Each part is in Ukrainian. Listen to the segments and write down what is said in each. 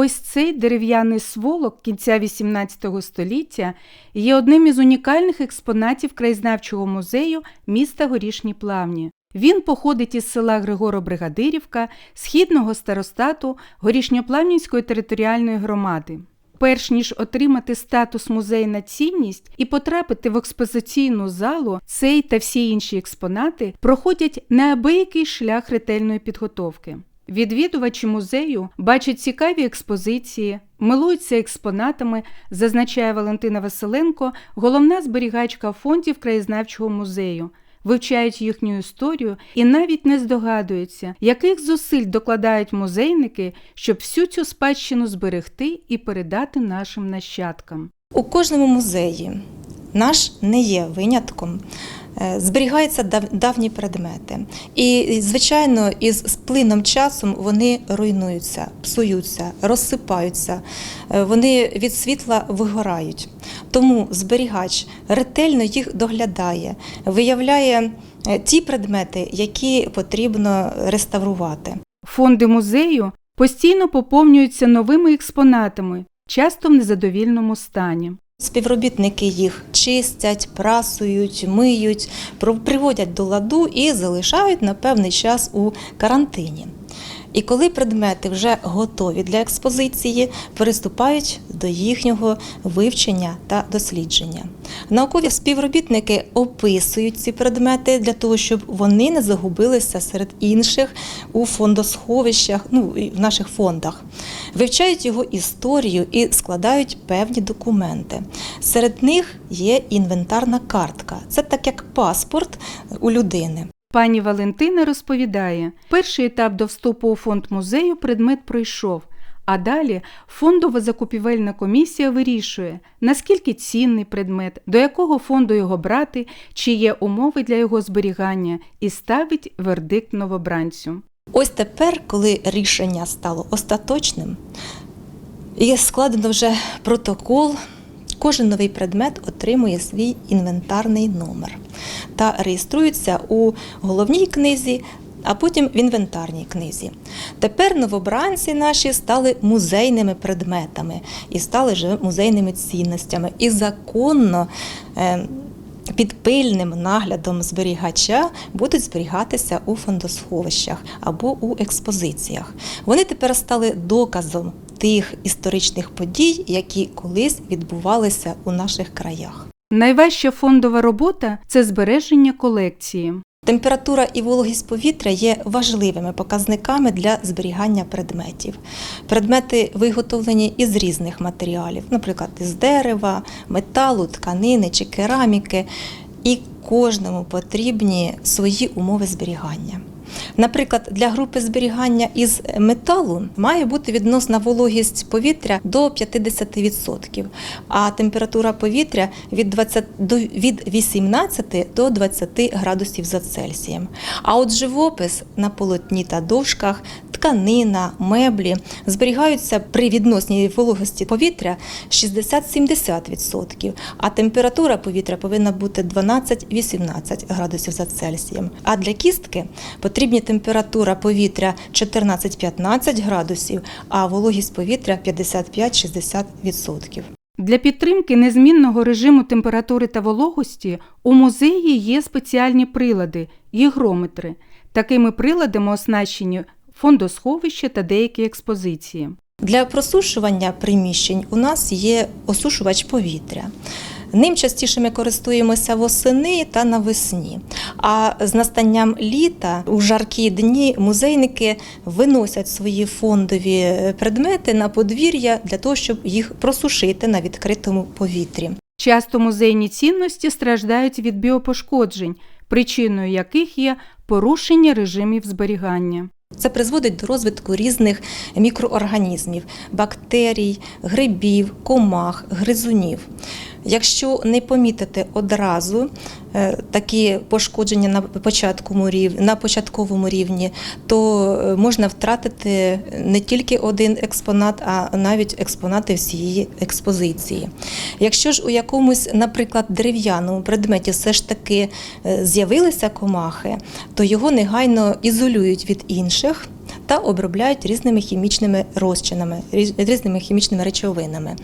Ось цей дерев'яний сволок кінця XVIII століття є одним із унікальних експонатів краєзнавчого музею міста Горішні Плавні. Він походить із села Григоро-Бригадирівка, східного старостату Горішньоплавнівської територіальної громади. Перш ніж отримати статус музейна цінність і потрапити в експозиційну залу, цей та всі інші експонати проходять неабиякий шлях ретельної підготовки. Відвідувачі музею бачать цікаві експозиції, милуються експонатами, зазначає Валентина Василенко, головна зберігачка фондів краєзнавчого музею. Вивчають їхню історію і навіть не здогадуються, яких зусиль докладають музейники, щоб всю цю спадщину зберегти і передати нашим нащадкам. У кожному музеї наш не є винятком. Е, Зберігаються дав- давні предмети, і звичайно, із плином часом вони руйнуються, псуються, розсипаються, е, вони від світла вигорають. Тому зберігач ретельно їх доглядає, виявляє е, ті предмети, які потрібно реставрувати. Фонди музею постійно поповнюються новими експонатами, часто в незадовільному стані. Співробітники їх чистять, прасують, миють, приводять до ладу і залишають на певний час у карантині. І коли предмети вже готові для експозиції, приступають до їхнього вивчення та дослідження. Наукові співробітники описують ці предмети для того, щоб вони не загубилися серед інших у фондосховищах, ну в наших фондах, вивчають його історію і складають певні документи. Серед них є інвентарна картка. Це так як паспорт у людини. Пані Валентина розповідає, перший етап до вступу у фонд музею предмет пройшов, а далі фондова закупівельна комісія вирішує, наскільки цінний предмет, до якого фонду його брати, чи є умови для його зберігання, і ставить вердикт новобранцю. Ось тепер, коли рішення стало остаточним, і складено вже протокол, кожен новий предмет отримує свій інвентарний номер та реєструється у головній книзі. А потім в інвентарній книзі. Тепер новобранці наші стали музейними предметами і стали музейними цінностями. І законно е, під пильним наглядом зберігача будуть зберігатися у фондосховищах або у експозиціях. Вони тепер стали доказом тих історичних подій, які колись відбувалися у наших краях. Найважча фондова робота це збереження колекції. Температура і вологість повітря є важливими показниками для зберігання предметів. Предмети виготовлені із різних матеріалів, наприклад, із дерева, металу, тканини чи кераміки, і кожному потрібні свої умови зберігання. Наприклад, для групи зберігання із металу має бути відносна вологість повітря до 50%, а температура повітря від 20 до від 18 до 20 градусів за Цельсієм. А от живопис на полотні та дошках, тканина, меблі зберігаються при відносній вологості повітря 60-70%, а температура повітря повинна бути 12-18 градусів за Цельсієм. А для кістки потрібні температура повітря 14-15 градусів, а вологість повітря 55-60%. Для підтримки незмінного режиму температури та вологості у музеї є спеціальні прилади гігрометри. Такими приладами оснащені фондосховища та деякі експозиції. Для просушування приміщень у нас є осушувач повітря. Ним частіше ми користуємося восени та навесні. А з настанням літа у жаркі дні музейники виносять свої фондові предмети на подвір'я для того, щоб їх просушити на відкритому повітрі. Часто музейні цінності страждають від біопошкоджень, причиною яких є порушення режимів зберігання. Це призводить до розвитку різних мікроорганізмів, бактерій, грибів, комах, гризунів. Якщо не помітити одразу такі пошкодження на початковому рівні, на початковому рівні, то е, можна втратити не тільки один експонат, а навіть експонати всієї експозиції. Якщо ж у якомусь, наприклад, дерев'яному предметі все ж таки е, з'явилися комахи, то його негайно ізолюють від інших та обробляють різними хімічними розчинами, різ- різними хімічними речовинами,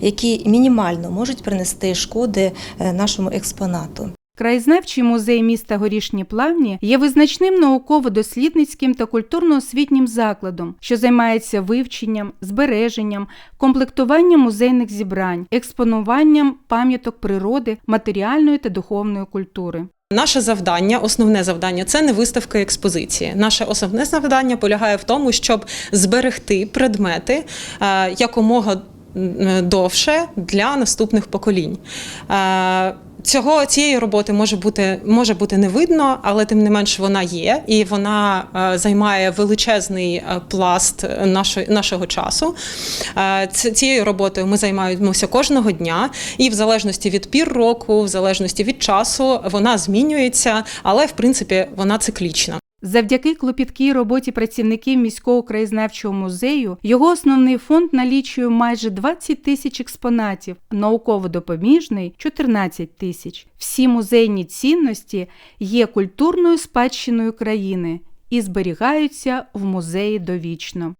які мінімально можуть принести шкоди е, нашому експонату. Краєзнавчий музей міста Горішні Плавні є визначним науково-дослідницьким та культурно-освітнім закладом, що займається вивченням, збереженням, комплектуванням музейних зібрань, експонуванням пам'яток природи, матеріальної та духовної культури. Наше завдання, основне завдання це не виставка експозиції. Наше основне завдання полягає в тому, щоб зберегти предмети е, якомога довше для наступних поколінь. Е, Цього цієї роботи може бути може бути не видно, але тим не менш вона є, і вона е, займає величезний е, пласт нашої нашого часу. Е, цією роботою ми займаємося кожного дня, і в залежності від пір року, в залежності від часу, вона змінюється, але в принципі вона циклічна. Завдяки клопіткій роботі працівників міського краєзнавчого музею його основний фонд налічує майже 20 тисяч експонатів, науково-допоміжний 14 тисяч. Всі музейні цінності є культурною спадщиною країни і зберігаються в музеї довічно.